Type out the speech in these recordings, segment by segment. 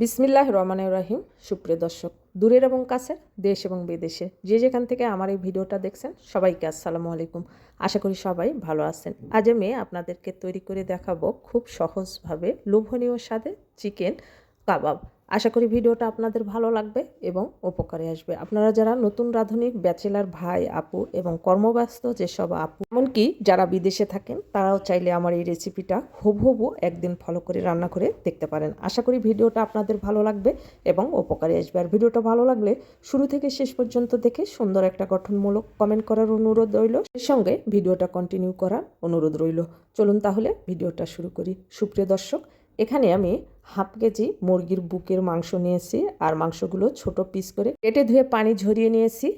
বিসমিল্লাহ রহমান রাহিম। সুপ্রিয় দর্শক, দূরের এবং কাছের, দেশ এবং বিদেশে যে যেখান থেকে আমার এই ভিডিওটা দেখছেন, সবাইকে আসসালামু আলাইকুম। আশা করি সবাই ভালো আছেন। আজ আমি আপনাদেরকে তৈরি করে দেখাবো খুব সহজভাবে লোভনীয় স্বাদে চিকেন কাবাব। আশা করি ভিডিওটা আপনাদের ভালো লাগবে এবং উপকারে আসবে। আপনারা যারা নতুন রাঁধুনি, ব্যাচেলার ভাই, আপু এবং কর্মব্যস্ত যেসব আপু, এমনকি যারা বিদেশে থাকেন, তারাও চাইলে আমার এই রেসিপিটা হুবহুবু একদিন ফলো করে রান্না করে দেখতে পারেন। আশা করি ভিডিওটা আপনাদের ভালো লাগবে এবং উপকারে আসবে। আর ভিডিওটা ভালো লাগলে শুরু থেকে শেষ পর্যন্ত দেখে সুন্দর একটা গঠনমূলক কমেন্ট করার অনুরোধ রইল। এর সঙ্গে ভিডিওটা কন্টিনিউ করার অনুরোধ রইল। চলুন তাহলে ভিডিওটা শুরু করি। সুপ্রিয় দর্শক এখানে আমি হাফ কেজি মুরগির বুকের মাংস নিয়েছি আর মাংসগুলো ছোট পিস করে কেটে ধুয়ে পানি ঝরিয়ে নিয়েছি।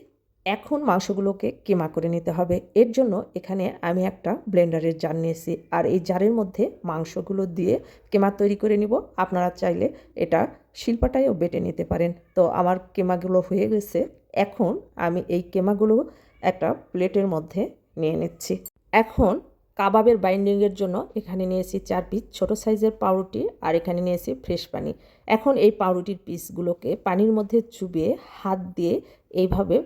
এখন মাংসগুলোকে কিমা করে নিতে হবে। এর জন্য এখানে আমি একটা ব্লেন্ডারের জার নিয়েছি আর এই জারের মধ্যে মাংসগুলো দিয়ে কেমা তৈরি করে নিব। আপনারা চাইলে এটা শিল্পাটায়ও বেটে নিতে পারেন। তো আমার কেমাগুলো হয়ে গেছে। এখন আমি এই কেমাগুলো একটা প্লেটের মধ্যে নিয়ে নিচ্ছি। এখন কাবাবের বাইন্ডিংয়ের জন্য এখানে নিয়েছি চার পিস ছোট সাইজের পাউরুটি আর এখানে নিয়েছি ফ্রেশ পানি। এখন এই পাউরুটির পিসগুলোকে পানির মধ্যে চুবিয়ে হাত দিয়ে এইভাবে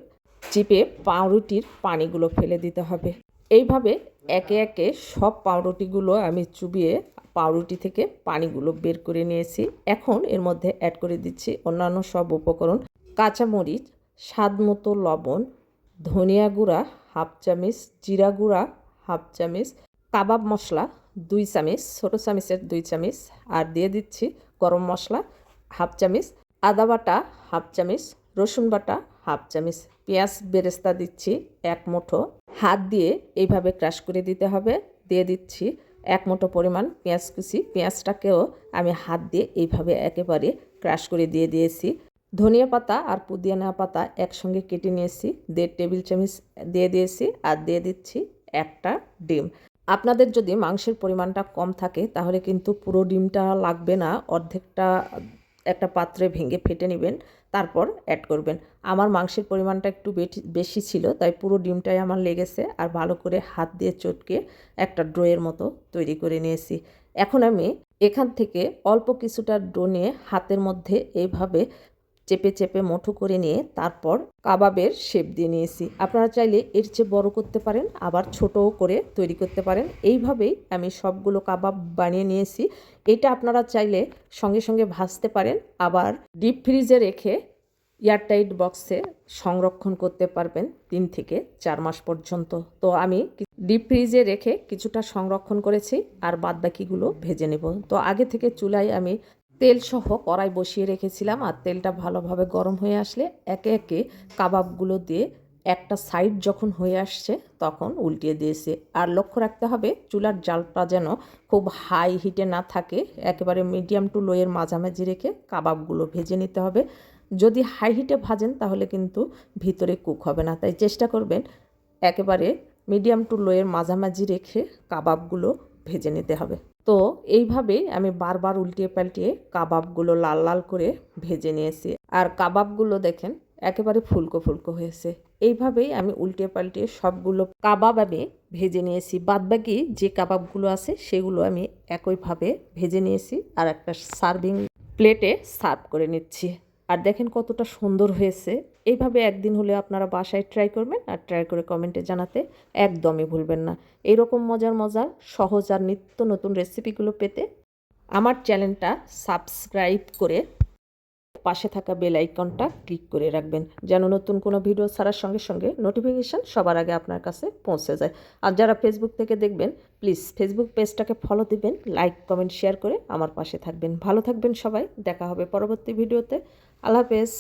চিপে পাউরুটির পানিগুলো ফেলে দিতে হবে। এইভাবে একে একে সব পাউরুটিগুলো আমি চুবিয়ে পাউরুটি থেকে পানিগুলো বের করে নিয়েছি। এখন এর মধ্যে অ্যাড করে দিচ্ছি অন্যান্য সব উপকরণ। কাঁচামরিচ স্বাদ মতো লবণ, ধনিয়া গুঁড়া, হাফ চামচ জিরা গুঁড়া হাফ চামচ কাবাব মশলা, দুই চামচ, ছোটো চামচের দুই চামচ, আর দিয়ে দিচ্ছি গরম মশলা হাফ চামচ, আদা বাটা হাফ চামচ, রসুন বাটা হাফ চামচ, পেঁয়াজ বেরেস্তা দিচ্ছি এক মুঠো। হাত দিয়ে এইভাবে ক্রাশ করে দিতে হবে। দিয়ে দিচ্ছি এক মুঠো পরিমাণ পেঁয়াজ কুচি। পেঁয়াজটাকেও আমি হাত দিয়ে এইভাবে একেবারে ক্রাশ করে দিয়ে দিয়েছি। ধনিয়া পাতা আর পুদিনা পাতা একসঙ্গে কেটে নিয়েছি। দেড় টেবিল চামচ দিয়ে দিয়েছি আর দিয়ে দিচ্ছি একটা ডিম। আপনাদের যদি মাংসের পরিমাণটা কম থাকে, তাহলে কিন্তু পুরো ডিমটা লাগবে না, অর্ধেকটা একটা পাত্রে ভেঙে ফেটে নেবেন, তারপর অ্যাড করবেন। আমার মাংসের পরিমাণটা একটু বেশি ছিল, তাই পুরো ডিমটাই আমার লেগেছে, আর ভালো করে হাত দিয়ে চটকে একটা ড্রয়ের মতো তৈরি করে নিয়েছি। এখন আমি এখান থেকে অল্প কিছুটা ডো নিয়ে হাতের মধ্যে এইভাবে চেপে চেপে মুঠো করে নিয়ে তারপর কাবাবের শেপ দিয়ে নিয়েছি। আপনারা চাইলে এর চেয়ে বড় করতে পারেন, আবার ছোটও করে তৈরি করতে পারেন। এইভাবেই আমি সবগুলো কাবাব বানিয়ে নিয়েছি। এটা আপনারা চাইলে সঙ্গে সঙ্গে ভাজতে পারেন, আবার ডিপ ফ্রিজে রেখে এয়ারটাইট বক্সে সংরক্ষণ করতে পারবেন তিন থেকে চার মাস পর্যন্ত। তো আমি ডিপ ফ্রিজে রেখে কিছুটা সংরক্ষণ করেছি, আর বাদবাকিগুলো ভেজে নেব। তো আগে থেকে চুলায় আমি তেল সহ কড়াই বসিয়ে রেখেছিলাম আর তেলটা ভালোভাবে গরম হয়ে আসলে একে একে কাবাবগুলো দিয়ে একটা সাইড যখন হয়ে আসছে তখন উল্টিয়ে দিয়েছে। আর লক্ষ্য রাখতে হবে চুলার জালটা যেন খুব হাই হিটে না থাকে, একেবারে মিডিয়াম টু লোয়ের মাঝামাঝি রেখে কাবাবগুলো ভেজে নিতে হবে। যদি হাই হিটে ভাজেন তাহলে কিন্তু ভিতরে কুক হবে না। তাই চেষ্টা করবেন একেবারে মিডিয়াম টু লোয়ের মাঝামাঝি রেখে কাবাবগুলো ভেজে নিতে হবে। তো এইভাবে আমি বারবার উল্টিয়ে পাল্টিয়ে কাবাবগুলো লাল লাল করে ভেজে নিয়েছি। আর কাবাবগুলো দেখেন, একেবারে ফুলকো ফুলকো হয়েছে। এইভাবেই আমি উল্টে পাল্টে সবগুলো কাবাব আমি ভেজে নিয়েছি। বাদবাকি যে কাবাবগুলো আছে, সেগুলো আমি একইভাবে ভেজে নিয়েছি আর একটা সার্ভিং প্লেটে সার্ভ করে নিচ্ছি। আর দেখেন কতটা সুন্দর হয়েছে। এইভাবে একদিন হলে আপনারা বাসায় ট্রাই করবেন আর ট্রাই করে কমেন্টে জানাতে একদমই ভুলবেন না। এরকম মজার মজার, সহজ আর নিত্য নতুন রেসিপিগুলো পেতে আমার চ্যানেলটা সাবস্ক্রাইব করে পাশে থাকা বেল আইকনটা ক্লিক করে রাখবেন, যেন নতুন কোনো ভিডিও ছাড়ার সঙ্গে সঙ্গে নোটিফিকেশান সবার আগে আপনার কাছে পৌঁছে যায়। আর যারা ফেসবুক থেকে দেখবেন প্লিজ ফেসবুক পেজটাকে ফলো দিবেন লাইক কমেন্ট শেয়ার করে আমার পাশে থাকবেন। ভালো থাকবেন সবাই, দেখা হবে পরবর্তী ভিডিওতে। আল্লাহ হাফেজ।